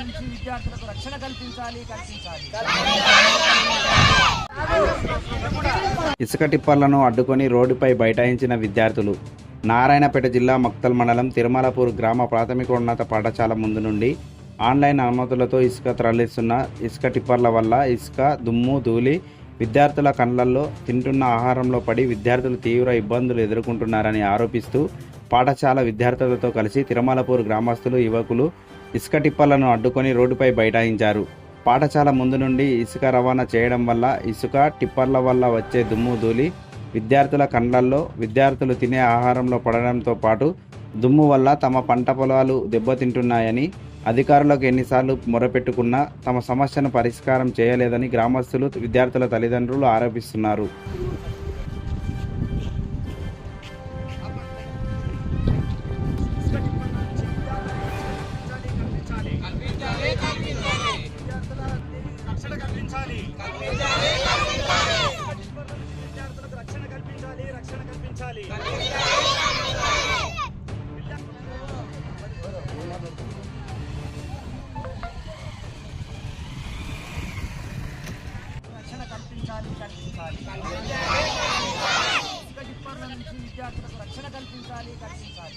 నుంచి విద్యార్థులకు రక్షణ కల్పించాలి కల్పించాలి. ఇసుక టిప్పర్లను అడ్డుకొని రోడ్డుపై బైఠాయించిన విద్యార్థులు. నారాయణపేట జిల్లా మక్తల్ మండలం తిరుమలపూర్ గ్రామ ప్రాథమికోన్నత పాఠశాల ముందు నుండి ఆన్లైన్ అనుమతులతో ఇసుక తరలిస్తున్న ఇసుక టిప్పర్ల వల్ల ఇసుక దుమ్ము ధూళి విద్యార్థుల కళ్ళల్లో తింటున్న ఆహారంలో పడి విద్యార్థులు తీవ్ర ఇబ్బందులు ఎదుర్కొంటున్నారని ఆరోపిస్తూ పాఠశాల విద్యార్థులతో కలిసి తిరుమలపూర్ గ్రామస్తులు యువకులు ఇసుక టిప్పలను అడ్డుకొని రోడ్డుపై బైఠాయించారు. పాఠశాల ముందు నుండి ఇసుక రవాణా చేయడం వల్ల ఇసుక టిప్పర్ల వల్ల వచ్చే దుమ్ము ధూళి విద్యార్థుల కండ్లల్లో విద్యార్థులు తినే ఆహారంలో పడడంతో పాటు దుమ్ము వల్ల తమ పంట పొలాలు దెబ్బతింటున్నాయని అధికారులకు ఎన్నిసార్లు మొరపెట్టుకున్నా తమ సమస్యను పరిష్కారం చేయలేదని గ్రామస్తులు విద్యార్థుల తల్లిదండ్రులు ఆరోపిస్తున్నారు. కల్పించాలి. విద్యార్థులకు రక్షణ కల్పించాలి రక్షణ కల్పించాలి. రక్షణ కల్పించాలి కల్పించాలి ఇసుక డిప్పర్ల నుంచి విద్యార్థులకు రక్షణ కల్పించాలి కల్పించాలి.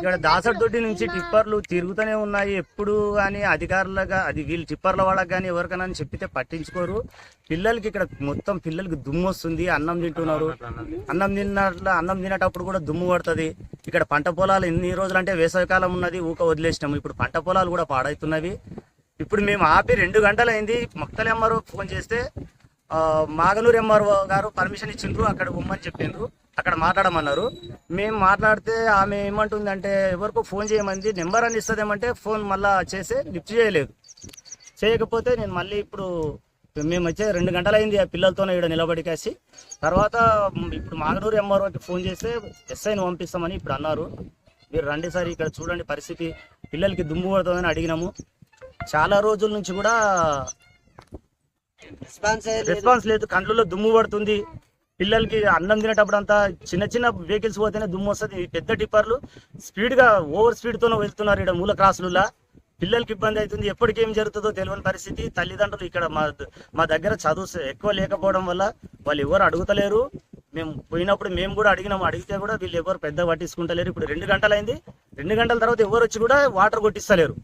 ఇక్కడ దాసరదొడ్డి నుంచి టిప్పర్లు తిరుగుతూనే ఉన్నాయి. ఎప్పుడు కానీ అధికారులుగా అది వీళ్ళు టిప్పర్ల వాళ్ళకి కానీ ఎవరికైనా అని చెప్పితే పట్టించుకోరు. పిల్లలకి ఇక్కడ మొత్తం పిల్లలకి దుమ్ము వస్తుంది. అన్నం తింటున్నారు. అన్నం తిన్నట్లు అన్నం తినేటప్పుడు కూడా దుమ్ము పడుతుంది. ఇక్కడ పంట పొలాలు ఎన్ని రోజులు అంటే వేసవికాలం ఉన్నది ఊక వదిలేసినాము. ఇప్పుడు పంట పొలాలు కూడా పాడవుతున్నవి. ఇప్పుడు మేము ఆపి రెండు గంటలు అయింది మక్తల్ ఫోన్ చేస్తే మాగనూరు ఎంఆర్ఓ గారు పర్మిషన్ ఇచ్చిండ్రు. అక్కడ ఉమ్మని చెప్పిండ్రు. అక్కడ మాట్లాడమన్నారు. మేము మాట్లాడితే ఆమె ఏమంటుందంటే ఎవరికో ఫోన్ చేయమంది నెంబర్ అని ఇస్తుందేమంటే ఫోన్ మళ్ళా చేసి లిఫ్ట్ చేయలేదు. చేయకపోతే నేను మళ్ళీ ఇప్పుడు మేము వచ్చే రెండు గంటలు అయింది ఆ పిల్లలతోనే ఇక్కడ నిలబడి కాసి తర్వాత ఇప్పుడు మాగనూరు ఎంఆర్ఓకి ఫోన్ చేస్తే ఎస్ఐని పంపిస్తామని ఇప్పుడు అన్నారు. మీరు రండి సార్ ఇక్కడ చూడండి పరిస్థితి. పిల్లలకి దుమ్ము పడుతుందని అడిగినాము. చాలా రోజుల నుంచి కూడా రెస్పాన్స్ లేదు. కండ్లలో దుమ్ము పడుతుంది. పిల్లలకి అన్నం తినేటప్పుడు అంతా చిన్న చిన్న వెహికల్స్ పోతేనే దుమ్ము వస్తుంది. పెద్ద టిప్పర్లు. స్పీడ్గా ఓవర్ స్పీడ్తోనే వెళ్తున్నారు ఇక్కడ మూల క్రాసులులా పిల్లలకి ఇబ్బంది అవుతుంది. ఎప్పటికి ఏం జరుగుతుందో తెలియని పరిస్థితి. తల్లిదండ్రులు ఇక్కడ మా మా దగ్గర చదువు ఎక్కువ లేకపోవడం వల్ల వాళ్ళు ఎవరు అడుగుతలేరు. మేము పోయినప్పుడు మేము కూడా అడిగినాము. అడిగితే కూడా వీళ్ళు ఎవరు పెద్ద పట్టించుకుంటలేరు. ఇప్పుడు రెండు గంటలైంది. రెండు గంటల తర్వాత ఎవరు వచ్చి కూడా వాటర్ కొట్టిస్తలేరు.